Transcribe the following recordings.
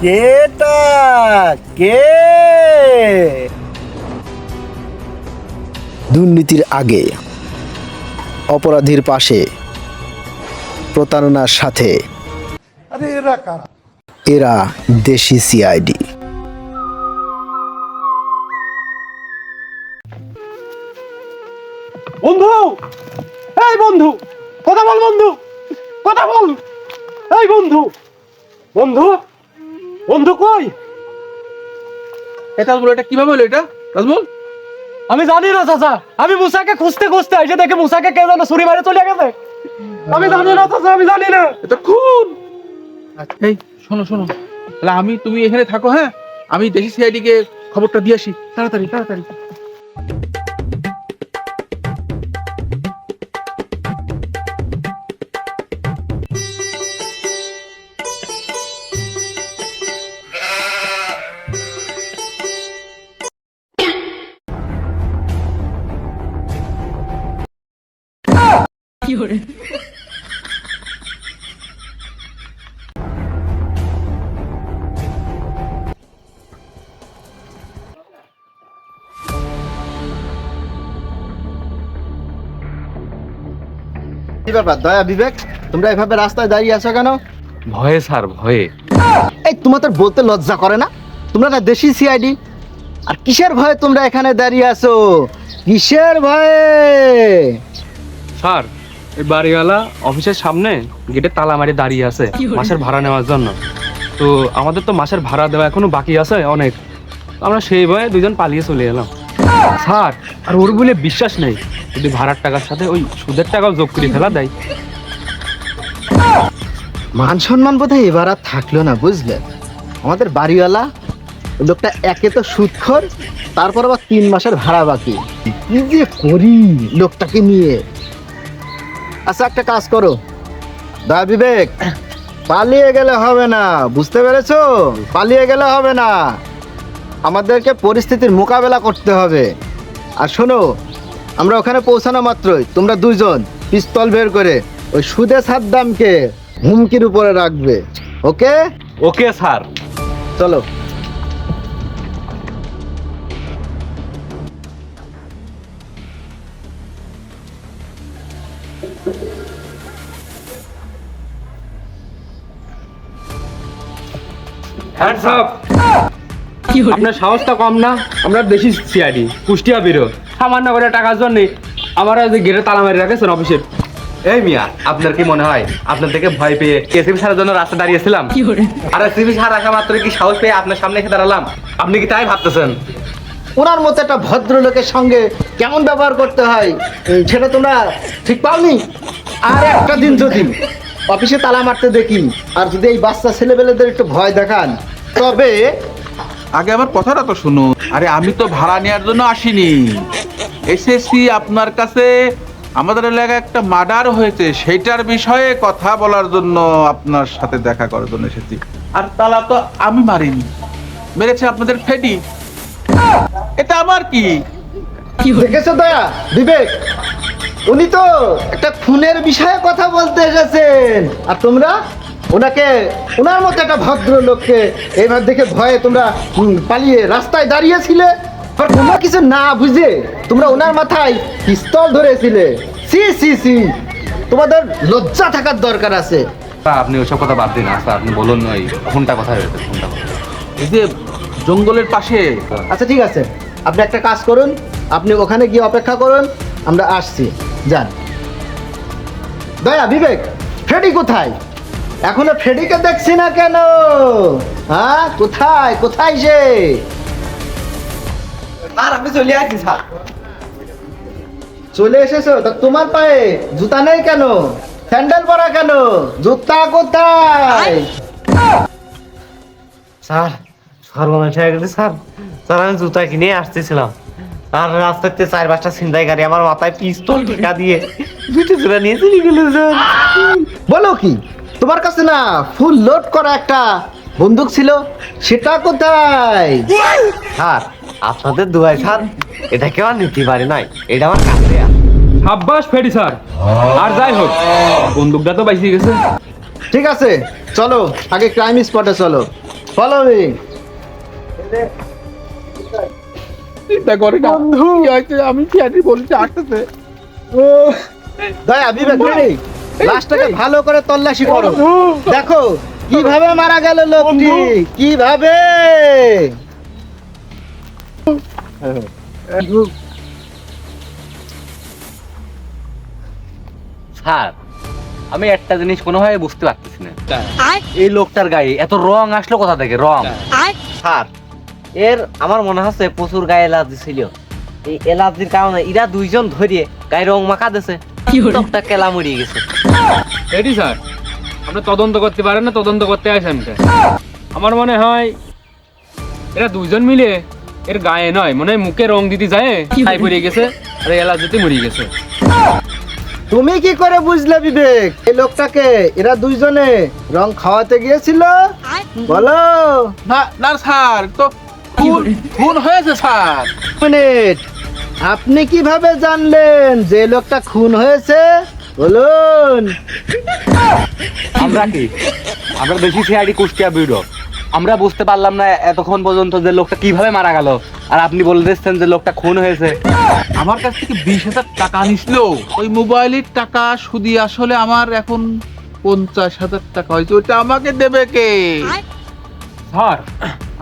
কেটা? কে? দুর্নীতির আগে অপরাধীর পাশে প্রতারণার সাথে। এরা দেশি সিআইডি। বন্ধু! এই বন্ধু! কথা বল বন্ধু! কথা বল! এই বন্ধু! বন্ধু! বন্ধু কই? এটা বল এটা কীভাবে হলো এটা? তাজমল? আমি জানি না চাচা। আমি মুসাকে খুঁজতে খুঁজতে এসে দেখে মুসাকে কে জানো ছুরি মারে চলে গেছে। আমি জানি না চাচা আমি জানি না। এটা খুন! এই শোনো শোনো। তাহলে আমি তুমি এখানে থাকো হ্যাঁ? আমি দেশি সিআইডি কে খবরটা দিয়ে আসি। তাড়াতাড়ি তাড়াতাড়ি। কি ব্যাপার দয়া বিবেক? তোমরা এভাবে রাস্তায় দাঁড়িয়ে আছো কেন? ভয়ে স্যার ভয়ে। এই তোমাদের বলতে লজ্জা করে না? তোমরা না দেশি সিআইডি? আর কিসের ভয়ে তোমরা এখানে দাঁড়িয়ে আছো? কিসের ভয়ে? স্যার এই বাড়িওয়ালা অফিসের সামনে গেটে তালা মারি দাঁড়িয়ে আছে মাসের ভাড়া নেওয়ার জন্য। তো আমাদের তো মাসের ভাড়া দেওয়া এখনও বাকি আছে অনেক। আমরা সেই ভয়ে দুজন পালিয়ে চলে এলাম। স্যার আর ওর বলে বিশ্বাস নেই। যদি ভাড়ার টাকার সাথে ওই সুদের টাকাও যোগ করে ফেলা দেয়। মান সম্মান বোধহয় এবার আর থাকল না বুঝলে? আমাদের বাড়িওয়ালা লোকটা একে তো সুদখোর তারপর আবার তিন মাসের ভাড়া বাকি। কি যে করি লোকটাকে নিয়ে? আচ্ছা একটা কাজ করো। দা বিবেক পালিয়ে গেলে হবে না বুঝতে পেরেছ? পালিয়ে গেলে হবে না। আমাদেরকে পরিস্থিতির মোকাবেলা করতে হবে। আর শোনো আমরা ওখানে পৌঁছানো মাত্রই তোমরা দুইজন পিস্তল বের করে ওই সুদে সাদ্দামকে হুমকির উপরে রাখবে। ওকে? Okay sir. চলো। হ্যান্ডস আপ আপনার সাহসটা কম না? আমরা দেশি সিআইডি কুষ্টিয়া বেরো সামান্য করে টাকার জন্য আমার যে গেটে তালা মারি রাখেছেন অফিসের। এই মিয়া আপনার কি মনে হয়? আপনার থেকে ভয় পেয়ে এসিপি সারার জন্য রাস্তা দাঁড়িয়েছিলাম? আর এসিপি সার রাখা মাত্র কি সাহস পেয়ে আপনার সামনে এসে দাঁড়ালাম? আপনি কি তাই ভাবতেছেন? ওনার মতো একটা ভদ্রলোকের সঙ্গে কেমন ব্যবহার করতে হয়? সেটা তোমরা ঠিক পাওনি? আর একটা দিন যদি। অফিসে তালা মারতে দেখি আর যদি এই বাচ্চা ছেলেবেলেদের একটু ভয় দেখান তবে আগে আমার কথাটা তো শুনুন। আরে আমি তো ভাড়া নেওয়ার জন্য আসিনি। এসেছি আপনার কাছে আমাদের এলাকায় একটা মার্ডার হয়েছে সেইটার বিষয়ে কথা বলার জন্য আপনার সাথে দেখা করার জন্য এসেছি। আর তালা তো আমি মারিনি। মেরেছে আপনাদের ফেডি। এটা আমার কি? দেখেছ দয়া? বিবেক উনি তো একটা খুনের বিষয়ে কথা বলতে এসেছেন। আর তোমরা ওনাকে ওনার মতো একটা ভদ্রলোককে এইভাবে দেখে ভয়ে তোমরা পালিয়ে রাস্তায় দাঁড়িয়েছিলে। আর তোমরা কিছু না বুঝে তোমরা ওনার মাথায় পিস্তল ধরেছিলে। সি সি সি। তোমাদের লজ্জা থাকার দরকার আছে। আপনি ওসব কথা বাদ দিন স্যার আপনি বলুন ওই ফোনটা কোথায় রয়েছে ফোনটা এই যে জঙ্গলের পাশে। আচ্ছা ঠিক আছে। আপনি একটা কাজ করুন আপনি ওখানে গিয়ে অপেক্ষা করুন আমরা আসছি। যান। দয়া বিবেক ফ্রেডি কোথায়? এখনও ফ্রেডিকে দেখছি না কেন? হ্যাঁ কোথায়? কোথায় সে? স্যার আপনি চলে স্যার। চলে এসেছ? তা তোমার পায়ে জুতা নেই কেন? স্যান্ডেল পরা কেন? জুতা কোথায়? স্যার সর্বনাশ হয়ে গেছে স্যার। স্যার আমি জুতা কিনে আসতেছিলাম। আর রাস্তাতে চার পাঁচটা ছিনতাই গাড়ি আমার মাথায় পিস্তল ঠেকা দিয়ে জুতো জোড়া নিয়ে চলে গেল স্যার। বলো কি তোমার কাছে না ফুল লোড করা একটা বন্দুক ছিল? সেটা কোথায়? স্যার আপনাদের দুয়াই স্যার এটা কেউ আর নিতে পারে নাই এটা আমার কাছে। সাব্বাস ফেরি স্যার। আর যাই হোক বন্দুকটা তো বাইসে গেছে। ঠিক আছে চলো আগে ক্রাইম স্পটে চলো। ফলো মি চিন্তা করে না। কি হয়েছে? আমি কি আনি বলছি? আসতেছে। দয়া বিবেক রেডি লাশটাকে ভালো করে তল্লাশি করো। দেখো কীভাবে মারা গেল লোকটি? কীভাবে? স্যার আমি একটা জিনিস কোনোভাবে বুঝতে পারতেছি না। এই লোকটার গায়ে এত রং আসলো কোথা থেকে? রং। স্যার এর আমার মনে হচ্ছে প্রচুর গায়ে এলার্জি ছিল। এই এলার্জির কারণে এরা দুইজন ধরিয়ে গায়ে রং মাখা দিছে। লোকটা কেলা মরিয়ে গেছে। রেডি স্যার আপনি তদন্ত করতে পারেন না তদন্ত করতে আসেন আমার মনে হয় এরা দুইজন মিলে এর গায়ে নয় মনে হয় মুখে রং দিতে যায় ছাই পড়ে গেছে আর এলার্জিতে মরে গেছে। তুমি কি করে বুঝলে বিবেক? এই লোকটাকে এরা দুইজনে রং খাওয়াতে গিয়েছিল? বলো। না না স্যার তো খুন হয়েছে স্যার। মিনিট। আপনি কীভাবে জানলেন যে লোকটা খুন হয়েছে? বলুন। আমরা কি? আমরা বেশি সিআইডি কুষ্টিয়া ব্যুরো। আমরা বুঝতে পারলাম না এতক্ষণ পর্যন্ত যে লোকটা কীভাবে মারা গেল। আর আপনি বলে দিচ্ছেন যে লোকটা খুন হয়েছে। আমার কাছ থেকে বিশ হাজার টাকা নিছিল ওই মোবাইলের টাকা সুদি আসলে আমার এখন পঞ্চাশ হাজার টাকা হয়েছে। ওটা আমাকে দেবে কে? স্যার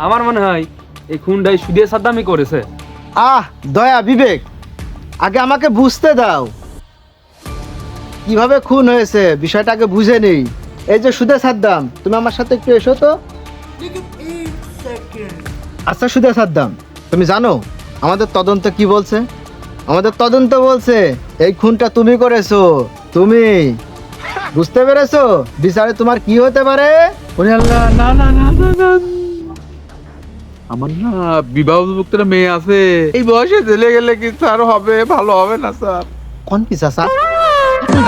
আমার মনে হয় এই খুনটাই সুদিয়ে সাদ্দামি করেছে। আহ দয়া বিবেক আগে আমাকে বুঝতে দাও। কীভাবে খুন হয়েছে বিষয়টাকে বুঝে নেই। এই যে সুদে সাদ্দাম তুমি আমার সাথে একটু এসো তো। আচ্ছা সুদে সাদ্দাম তুমি জানো আমাদের তদন্ত কি বলছে? আমাদের তদন্ত বলছে এই খুনটা তুমি করেছ তুমি। বুঝতে পেরেছ? বিচারে তোমার কি হতে পারে? না না না না না। আমার না বিবাহ মুক্তের মেয়ে আছে। এই বয়সে জেলে গেলে কি স্যার হবে ভালো হবে না স্যার। কোন কি চাচা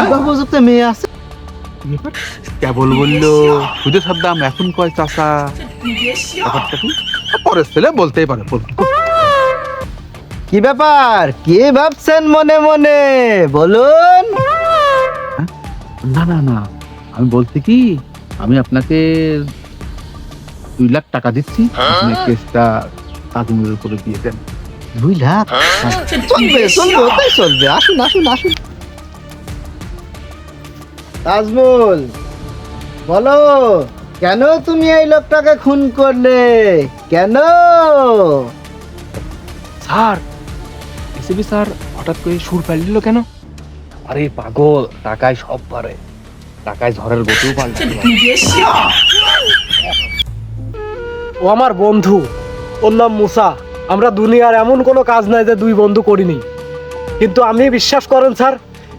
বিবাহ উপযুক্ত মেয়ে আছে। কেবল বলল সুদে সাদ্দাম এখন কয় চাষা ব্যাপারটা কি? পরের ছেলে বলতেই পারে। কি ব্যাপার? কি ভাবছেন মনে মনে? বলুন। না না না। আমি বলছি কি আমি আপনাকে দুই লাখ টাকা দিচ্ছি। আপনি কেসটা তাজমুলের উপরে দিয়ে দেন। দুই লাখ? চলবে চলবে ওটাই চলবে। আসুন আসুন আসুন। তাজমুল বলো কেন তুমি এই লোকটাকে খুন করলে? কেন? স্যার এসিবি স্যার হঠাৎ করে সুর পাল্টিল কেন? আরে পাগল টাকায় সব পারে। টাকায় ঝড়ের গতিও পাল্টে ও আমার বন্ধু। ওর নাম মুসা। আমরা দুনিয়ার এমন কোনো কাজ নাই যে দুই বন্ধু করিনি। কিন্তু আমি বিশ্বাস করেন স্যার?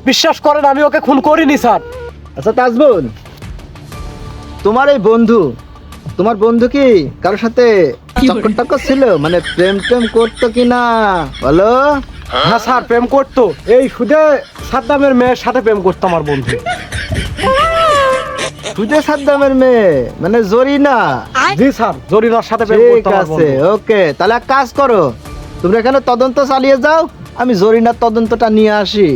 বিশ্বাস করেন আমি ওকে খুন করিনি স্যার। আচ্ছা তাজমুল তোমার এই বন্ধু তোমার বন্ধু কি কারোর সাথে চক্কর টক্কর ছিল? মানে প্রেম টেম করতো কিনা বলো। হ্যাঁ স্যার প্রেম করতো। এই সুদে সাদ্দামের মেয়ের সাথে প্রেম করতো আমার বন্ধু। সুদে সাদ্দামের মেয়ে মানে জরিনা। জি স্যার জরিনার সাথে প্রেম ঠিক করতো আছে ওকে। তাহলে এক কাজ করো তোমরা এখানে তদন্ত চালিয়ে যাও আমি জরিনার তদন্তটা নিয়ে আসি।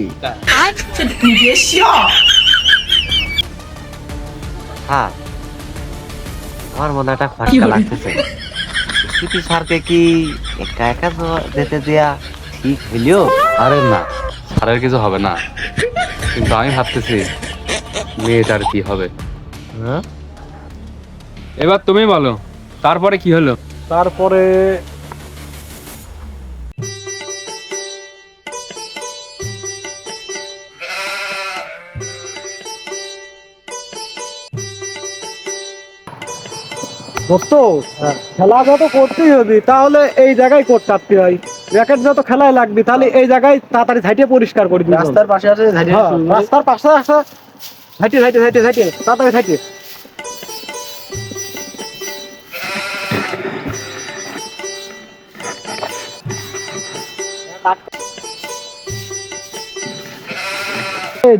হ্যাঁ আমার মনে একটা খটকা লাগতেছে। সিপি স্যারকে কি একা একা যেতে দেয়া ঠিক হইলেও আরে না স্যারের কিছু হবে না। কিন্তু আমি ভাবতেছি মেয়েটার কি হবে? হ্যাঁ? এবার তুমি বলো তারপরে কি হলো? তারপরে দোস্ত খেলা যত করতেই হবে তাহলে এই জায়গায় করতে পারতে হয়। র্যাকেট যত খেলায় লাগবে তাহলে এই জায়গায় তাড়াতাড়ি ঝাইটে পরিষ্কার করে দিবি। রাস্তার পাশে আছে হ্যাঁ, রাস্তার পাশে আছে ঝাইটে ঝাইটে ঝাইটে ঝাইটে তাড়াতাড়ি ঝাইটে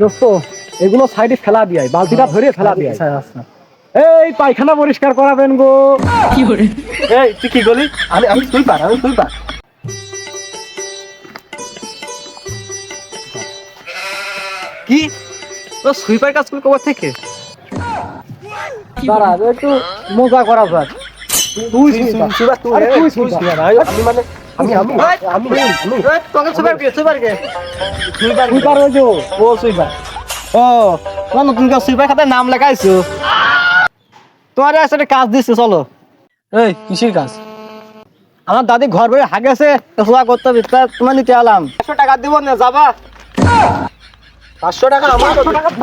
দোস্ত এগুলো সাইডে ফেলা দিয়াই বালতিটা ধরে ফেলা দিয়াই এই পায়খানা পরিষ্কার করাবেন গো। এই তুই কি বলি আমি আমি সুইপার আমি সুইপার। কি? ও সুইপার কাজ করে কবার থেকে? দাঁড়া একটু মজা করা যাক। তুই সুইপার। তুই সুইপার। আমি মানে আমি আমি আমি আমি তোকে সুইপার কে? সুইপার কে? সুইপার ওই যে ও। সুইপার। ও তোমার নতুন কাজ সুইপার খাতায় নাম লেখাইছো? তোমার আসলে কাজ দিচ্ছে চলো। এই কিসের কাজ? আমার দাদি ঘর বই হাগেছে সোয়া করতে হবে তা তোমার নিতে এলাম একশো টাকা দিব না যাবা। পাঁচশো টাকা আমার টাকা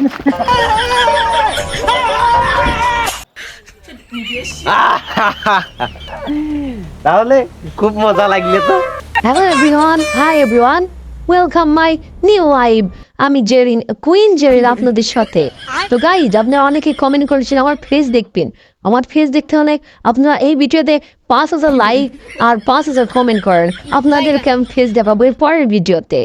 তাহলে খুব মজা লাগলে তো। Hello everyone, hi everyone. Welcome my new live. আমি জেরিন কুইন জেরিন আপনাদের সাথে। তো গাইজ আপনারা অনেকে কমেন্ট করেছেন আমার ফেস দেখবেন। আমার ফেস দেখতে হলে আপনারা এই ভিডিওতে পাঁচ হাজার লাইক আর পাঁচ হাজার কমেন্ট করেন। আপনাদেরকে আমি ফেস দেখাবো এর পরের ভিডিওতে।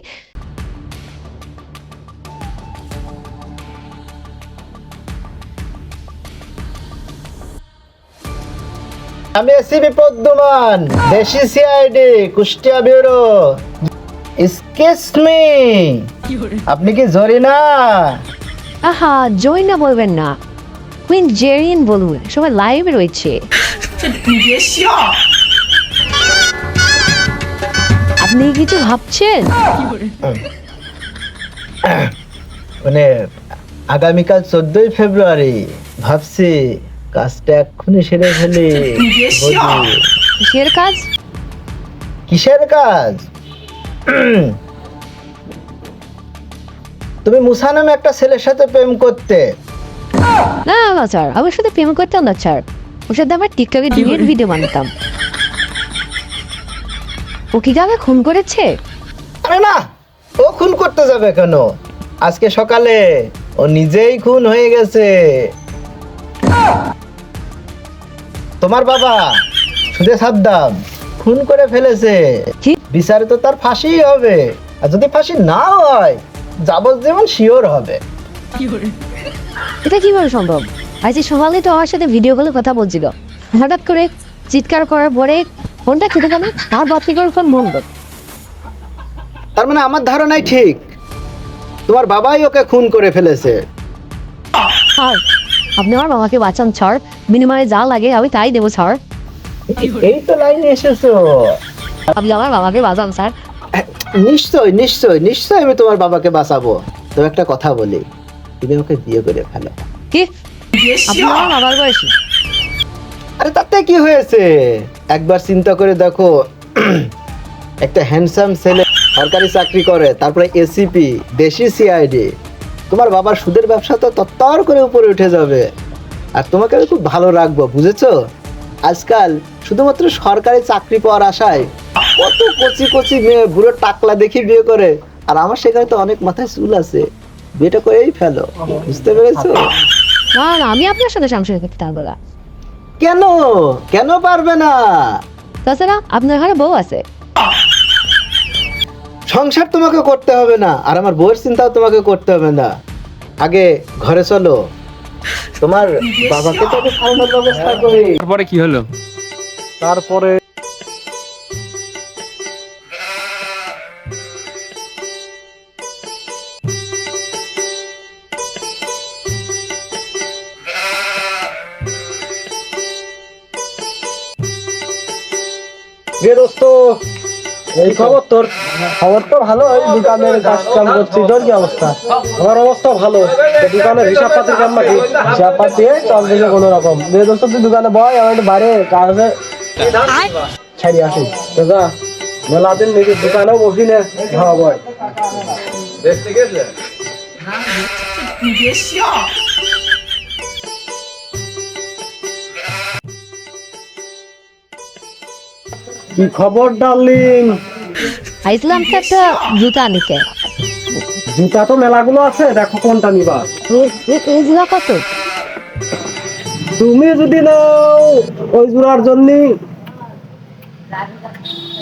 আমি এসিবি পদ্মমান দেশি CID Kushtia bureau. Excuse me আপনি কি জরিনা? আহা জয় না বলবেন না। কুইন জেরিন বলুন সবাই লাইভে রয়েছে। আপনি কি কিছু ভাবছেন? মানে আগামীকাল চোদ্দই ফেব্রুয়ারি ভাবছি কাজটা এক্ষুনি সেরে ফেলি। কিসের কাজ? কিসের কাজ? তুমি মুসা নামে একটা ছেলের সাথে প্রেম করতে। না না স্যার আমার সাথে প্রেম করতাম না স্যার। ওর সাথে আমার টিকটকে ডুয়েট ভিডিও বানাতাম। ও কি কাকে খুন করেছে? আরে না ও খুন করতে যাবে কেন? আজকে সকালে ও নিজেই খুন হয়ে গেছে। তোমার বাবা সুদে সাদ্দাম খুন করে ফেলেছে? বিচারে তো তার ফাঁসিই হবে। আর যদি ফাঁসি না হয় যাবজ্জীবন শিওর হবে। এটা কীভাবে সম্ভব? আজ সকালে তো আমার সাথে ভিডিও কলে কথা বলছিল। হঠাৎ করে চিৎকার করার পরে ফোনটা খেতে গেল তার বাতি করে ফোন বন্ধ। তার মানে আমার ধারণাই ঠিক। তোমার বাবাই ওকে খুন করে ফেলেছে। স্যার আপনি আমার বাবাকে বাঁচান স্যার বিনিময়ে যা লাগে আমি তাই দেবো স্যার। এই তো লাইনে এসেছ। আপনি আমার বাবাকে বাঁচান স্যার। নিশ্চয় নিশ্চয় নিশ্চয় আমি তোমার বাবাকে বাঁচাবো। তবে একটা কথা বলি। তুমি ওকে বিয়ে করে ফেলো। কি? আপনি আমার বাবার বয়সী? আরে তাতে কি হয়েছে? একবার চিন্তা করে দেখো। একটা হ্যান্ডসাম ছেলে সরকারি চাকরি করে তারপরে এসিপি দেশি সিআইডি তোমার বাবার সুদের ব্যবসা তো তত্তর করে উপরে উঠে যাবে। আর তোমাকে আমি খুব ভালো রাখব বুঝেছ? আজকাল শুধুমাত্র সরকারি চাকরি পাওয়ার আশায় কত কচি কচি মেয়ে বুড়ো টাকলা দেখি বিয়ে করে আর আমার সেখানে তো অনেক মাথায় চুল আছে। বিয়েটা করেই ফেলো বুঝতে পেরেছ? না না আমি আপনার সাথে সংসার করতে পারব না। কেন? কেন পারবে না? তাছাড়া আপনার ঘরে বউ আছে। সংসার তোমাকে করতে হবে না আর আমার বউয়ের চিন্তাও তোমাকে করতে হবে না। আগে ঘরে চলো। তোমার বাবাকে তো খাওয়ানোর ব্যবস্থা করি। তারপরে কি হলো? তারপরে দোস্ত এই খবর তোর খবর তো ভালো দোকানের কাজ কাম করছি তোর কি অবস্থা? আমার অবস্থা ভালো। দোকানের হিসাব পাতির কাম নাকি? হিসাব পাতি চল দিলে কোনো রকম। রে দোস্ত তুই দোকানে বয় আমি একটু বাইরে কাজে ছাড়ি আসি। তো যা মেলা দিন নিজের দোকানেও বসি না হ্যাঁ বয় কি খবর ডার্লিং? আইসলাম তো একটা জুতা নিতে। জুতা তো মেলাগুলো আছে দেখো কোনটা নিবা। এই জুতা কত? তুমি যদি নাও ওই জোড়ার জন্য।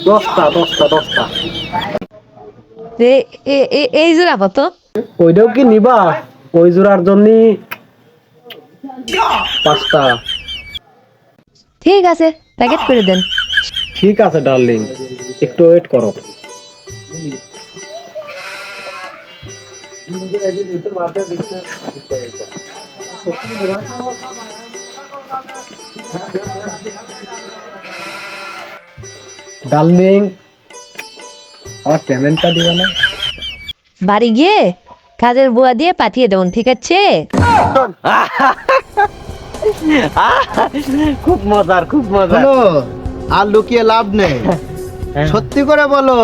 দশটা দশটা দশটা। এই জোড়া কত? ওইটাও কি নিবা? ওই জোড়ার জন্য পাঁচটা। ঠিক আছে প্যাকেট করে দেন। ঠিক আছে ডার্লিং একটু ওয়েট করো। ডার্লিং আমার পেমেন্টটা দিবে না। বাড়ি গিয়ে কাজের বুয়া দিয়ে পাঠিয়ে দেবেন ঠিক আছে? খুব মজার খুব মজার। আর লুকিয়ে লাভ নেই। সত্যি করে বলো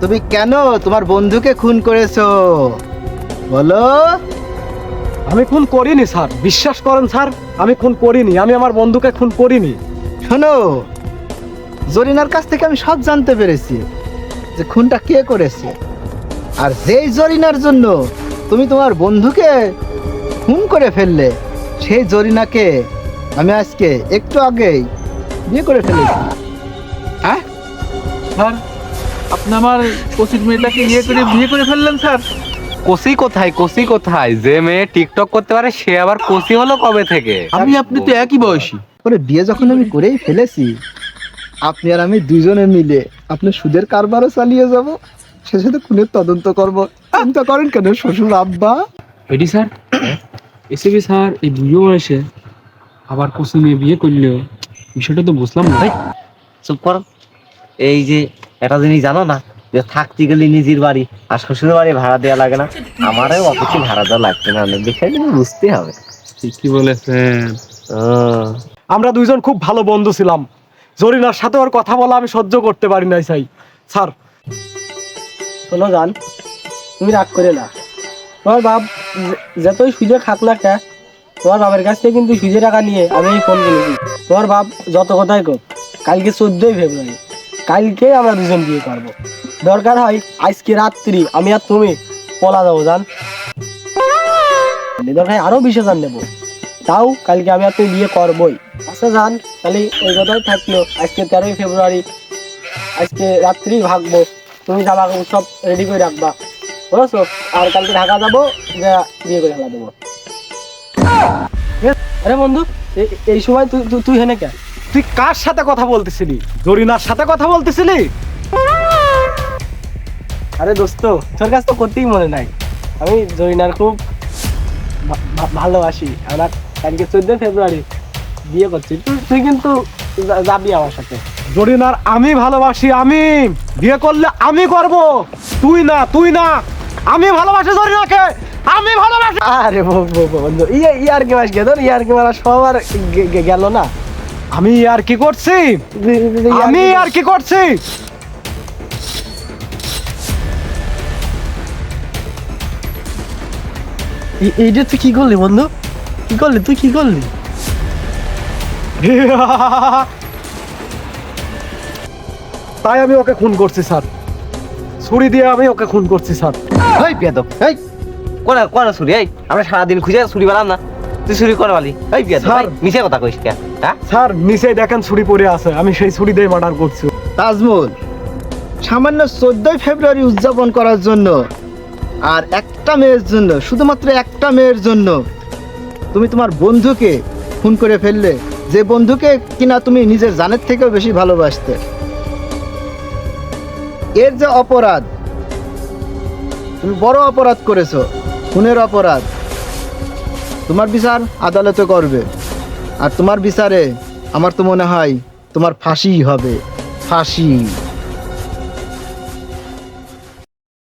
তুমি কেন তোমার বন্ধুকে খুন করেছ? বলো। আমি খুন করিনি স্যার। বিশ্বাস করেন স্যার আমি খুন করিনি। আমি আমার বন্ধুকে খুন করিনি। শোনো জরিনার কাছ থেকে আমি সব জানতে পেরেছি যে খুনটা কে করেছে। আর যেই জরিনার জন্য তুমি তোমার বন্ধুকে খুন করে ফেললে সেই জরিনাকে আমি আজকে একটু আগেই বিয়ে করে ফেলেছি। হ্যাঁ? স্যার আপনি আমার কচির মেয়েটাকে ইয়ে করে বিয়ে করে ফেললেন স্যার। কোসি কোথায় কোসি কোথায়? যে মেয়ে টিকটক করতে পারে সে আবার কোসি হলো কবে থেকে? আমি আপনি তো একই বয়সী। করে বিয়ে যখন আমি করেই ফেলেছি আপনি আর আমি দুজনে মিলে আপনি সুদের কারবারও চালিয়ে যাব সে সাথে খুনের তদন্ত করব। চিন্তা করেন কেন শ্বশুর আব্বা? এডি স্যার এসবি স্যার এই বুড়ো বয়সে আবার কোচিং নিয়ে বিয়ে করলেও বিষয়টা তো বুঝলাম না। চুপ কর। এই যে একটা জিনিস জানো না? যে থাকতে গেলে নিজের বাড়ি আর শ্বশুর বাড়ি ভাড়া দেওয়া লাগে না। আমারও অফিসে ভাড়া দেওয়া লাগছে না। বিষয় বিষয়টা বুঝতে হবে। ঠিকই বলেছেন। ও, আমরা দুইজন খুব ভালো বন্ধু ছিলাম। জরিনার সাথে ওর কথা বলা আমি সহ্য করতে পারি নাই সাই। স্যার। শোনো জান। তুমি রাগ করে না। তোমার বাপ যতই সুজে খাক না কে তোমার বাবার কাছ থেকে কিন্তু সুজে টাকা নিয়ে আমি এই ফোন কিনেছি। তোমার বাপ যত কথাই কোক কালকে চোদ্দই ফেব্রুয়ারি, কালকে আমরা দুজন বিয়ে করব। দরকার হয় আজকে রাত্রি আমি আর তুমি পলা যাব, জান? দরকার হয় আরও বিশ হাজার নেব। তাও কালকে আমি আর তুমি বিয়ে করবোই। আচ্ছা জান, তাহলে ওই কথাই থাকল। আজকে তেরোই ফেব্রুয়ারি, আজকে রাত্রি ভাগবো। তুমি জামা সব রেডি করে রাখবা। বুঝছ? আর কালকে ঢাকা যাব যা বিয়ে করে ফেলা দেবো। আরে বন্ধু এই সময় তুই তুই- হেনে কেন তুই কার সাথে কথা বলতেছিলি? জরিনার সাথে কথা বলতেছিলি? আরে দোস্ত তোর কাছে তো করতেই মনে নাই। আমি জরিনার খুব ভালোবাসি। আমার কালকে চোদ্দ ফেব্রুয়ারি বিয়ে করছি। তুই- তুই কিন্তু যাবি আমার সাথে। জরিনার আমি ভালোবাসি আমি। বিয়ে করলে আমি করব। তুই না তুই না। আমি ভালোবাসি জরিনাকে। আমি ভালোবাসি। আরে বো- বো- বো- বন্ধু ইয়ে ইয়ার কে মাস গেল ইয়ার কে মারা সবার গেল না। আমি আর কি করছি? আমি আর কি করছি? এই- এইটা তুই কি করলি বন্ধু? কি করলি? তুই কি করলি? তাই আমি ওকে খুন করছি স্যার। ছুরি দিয়ে আমি ওকে খুন করছি স্যার। এই বিয়াদব এই। কোন কোন ছুরি এই আমরা সারাদিন খুঁজে ছুরি পেলাম না। তুই করে পালি? এই স্যার। মিছে কথা কইস কে? হ্যাঁ? স্যার নিচে দেখেন ছুরি পড়ে আছে আমি সেই ছুরি দিয়ে মার্ডার করছি। তাজমুল সামান্য চোদ্দই ফেব্রুয়ারি উদযাপন করার জন্য আর একটা মেয়ের জন্য শুধুমাত্র একটা মেয়ের জন্য তুমি তোমার বন্ধুকে খুন করে ফেললে যে বন্ধুকে কিনা তুমি নিজের জানের থেকেও বেশি ভালোবাসতে। এর যে অপরাধ তুমি বড় অপরাধ করেছ। খুনের অপরাধ। তোমার বিচার আদালতে করবে। আর তোমার বিচারে আমার তো মনে হয় তোমার ফাঁসি হবে। ফাঁসি।